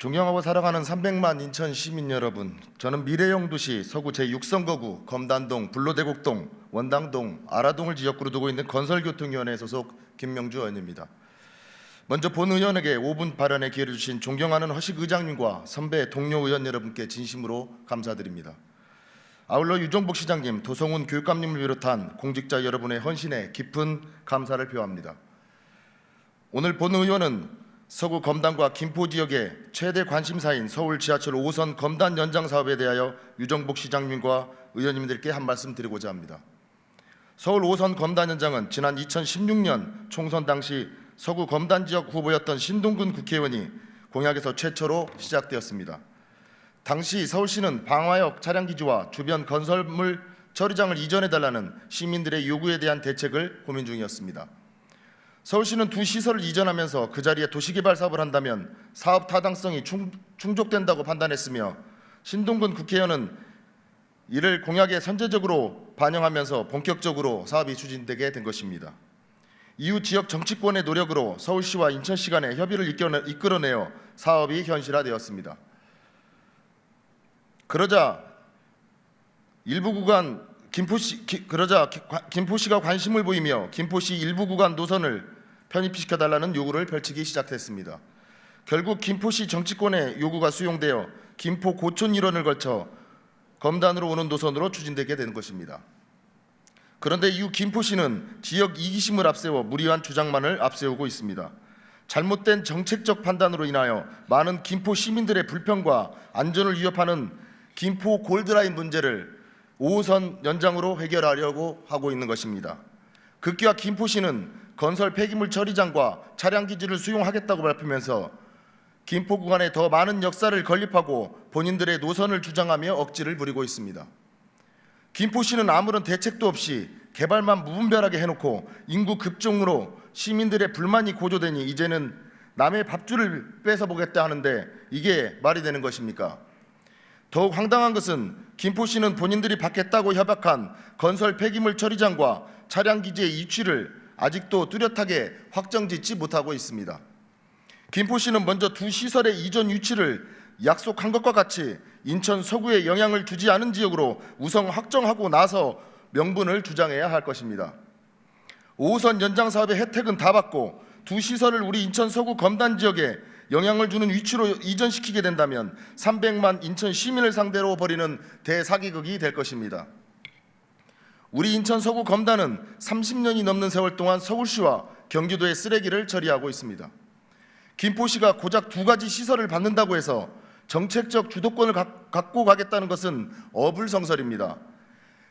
존경하고 사랑하는 300만 인천 시민 여러분, 저는 미래형 도시 서구 제6선거구 검단동, 불로대곡동, 원당동, 아라동을 지역구로 두고 있는 건설교통위원회 소속 김명주 의원입니다. 먼저 본 의원에게 5분 발언의 기회를 주신 존경하는 허식 의장님과 선배 동료 의원 여러분께 진심으로 감사드립니다. 아울러 유종복 시장님, 도성훈 교육감님을 비롯한 공직자 여러분의 헌신에 깊은 감사를 표합니다. 오늘 본 의원은 서구 검단과 김포 지역의 최대 관심사인 서울 지하철 5호선 검단 연장 사업에 대하여 유정복 시장님과 의원님들께 한 말씀 드리고자 합니다. 서울 5호선 검단 연장은 지난 2016년 총선 당시 서구 검단 지역 후보였던 신동근 국회의원이 공약에서 최초로 시작되었습니다. 당시 서울시는 방화역 차량 기지와 주변 건설물 처리장을 이전해 달라는 시민들의 요구에 대한 대책을 고민 중이었습니다. 서울시는 두 시설을 이전하면서 그 자리에 도시개발 사업을 한다면 사업 타당성이 충, 충족된다고 판단했으며 신동근 국회의원은 이를 공약에 선제적으로 반영하면서 본격적으로 사업이 추진되게 된 것입니다. 이후 지역 정치권의 노력으로 서울시와 인천시 간의 협의를 이끌어내- 이끌어내어 사업이 현실화되었습니다. 그러자 일부 구간 김포시 기- 그러자 김포시가 관심을 보이며 김포시 일부 구간 노선을 편입시켜 달라는 요구를 펼치기 시작했습니다. 결국 김포시 정치권의 요구가 수용되어 김포 고촌 일원을 거쳐 검단으로 오는 노선으로 추진되게 된 것입니다. 그런데 이후 김포시는 지역 이기심을 앞세워 무리한 주장만을 앞세우고 있습니다. 잘못된 정책적 판단으로 인하여 많은 김포 시민들의 불편과 안전을 위협하는 김포 골드라인 문제를 5호선 연장으로 해결하려고 하고 있는 것입니다. 급기야 김포시는 건설 폐기물 처리장과 차량 기지를 수용하겠다고 발표하면서 김포 구간에 더 많은 역사를 건립하고 본인들의 노선을 주장하며 억지를 부리고 있습니다. 김포시는 아무런 대책도 없이 개발만 무분별하게 해놓고 인구 급증으로 시민들의 불만이 고조되니 이제는 남의 밥줄을 뺏어보겠다 하는데 이게 말이 되는 것입니까? 더욱 황당한 것은 김포시는 본인들이 받겠다고 협약한 건설 폐기물 처리장과 차량 기지의 위치를 아직도 뚜렷하게 확정짓지 못하고 있습니다. 김포시는 먼저 두 시설의 이전 위치를 약속한 것과 같이 인천 서구에 영향을 주지 않은 지역으로 우선 확정하고 나서 명분을 주장해야 할 것입니다. 5호선 연장 사업의 혜택은 다 받고 두 시설을 우리 인천 서구 검단 지역에 영향을 주는 위치로 이전시키게 된다면 300만 인천 시민을 상대로 벌이는 대사기극이 될 것입니다. 우리 인천 서구 검단은 30년이 넘는 세월 동안 서울시와 경기도의 쓰레기를 처리하고 있습니다. 김포시가 고작 두 가지 시설을 받는다고 해서 정책적 주도권을 갖- 갖고 가겠다는 것은 어불성설입니다.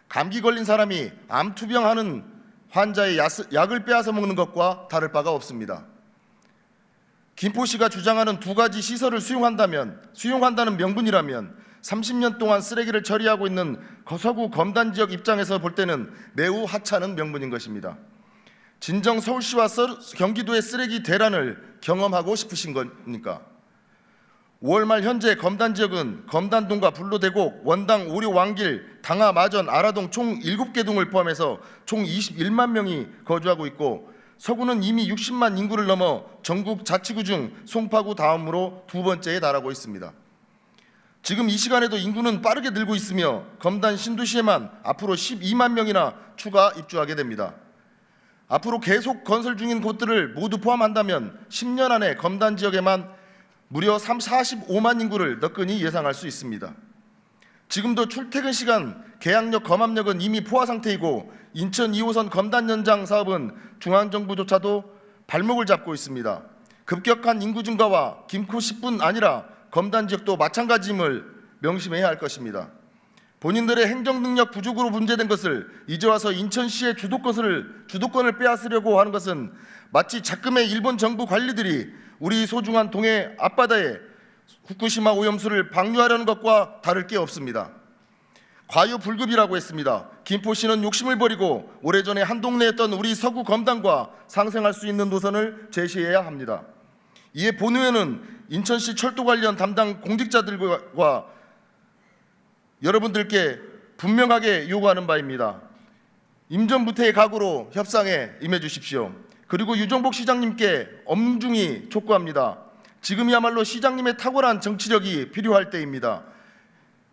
감기 걸린 사람이 암 투병하는 환자의 약을 빼앗아 먹는 것과 다를 바가 없습니다. 김포시가 주장하는 두 가지 시설을 수용한다면 수용한다는 명분이라면 30년 동안 쓰레기를 처리하고 있는 서구 검단 지역 입장에서 볼 때는 매우 하찮은 명분인 것입니다. 진정 서울시와 서- 경기도의 쓰레기 대란을 경험하고 싶으신 겁니까? 5월 말 현재 검단 지역은 검단동과 불로대곡, 원당, 오류, 왕길, 당하, 마전, 아라동 총 7개 동을 포함해서 총 21만 명이 거주하고 있고 서구는 이미 60만 인구를 넘어 전국 자치구 중 송파구 다음으로 두 번째에 달하고 있습니다. 지금 이 시간에도 인구는 빠르게 늘고 있으며 검단 신도시에만 앞으로 12만 명이나 추가 입주하게 됩니다. 앞으로 계속 건설 중인 곳들을 모두 포함한다면 10년 안에 검단 지역에만 무려 3, 45만 인구를 너끈히 예상할 수 있습니다. 지금도 출퇴근 시간 계양역 검암역은 이미 포화 상태이고 인천 2호선 검단 연장 사업은 중앙정부조차도 발목을 잡고 있습니다. 급격한 인구 증가와 김포시뿐 아니라 검단 지역도 마찬가지임을 명심해야 할 것입니다. 본인들의 행정 능력 부족으로 문제된 것을 이제 와서 인천시의 주도권을 주도권을 빼앗으려고 하는 것은 마치 작금의 일본 정부 관리들이 우리 소중한 동해 앞바다에 후쿠시마 오염수를 방류하려는 것과 다를 게 없습니다. 과유불급이라고 했습니다. 김포시는 욕심을 버리고 오래전에 한 동네에 있던 우리 서구 검단과 상생할 수 있는 노선을 제시해야 합니다. 이에 본 의원은 인천시 철도 관련 담당 공직자들과 여러분들께 분명하게 요구하는 바입니다. 임전부태의 각오로 협상에 임해 주십시오. 그리고 유정복 시장님께 엄중히 촉구합니다. 지금이야말로 시장님의 탁월한 정치력이 필요할 때입니다.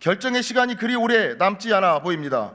결정의 시간이 그리 오래 남지 않아 보입니다.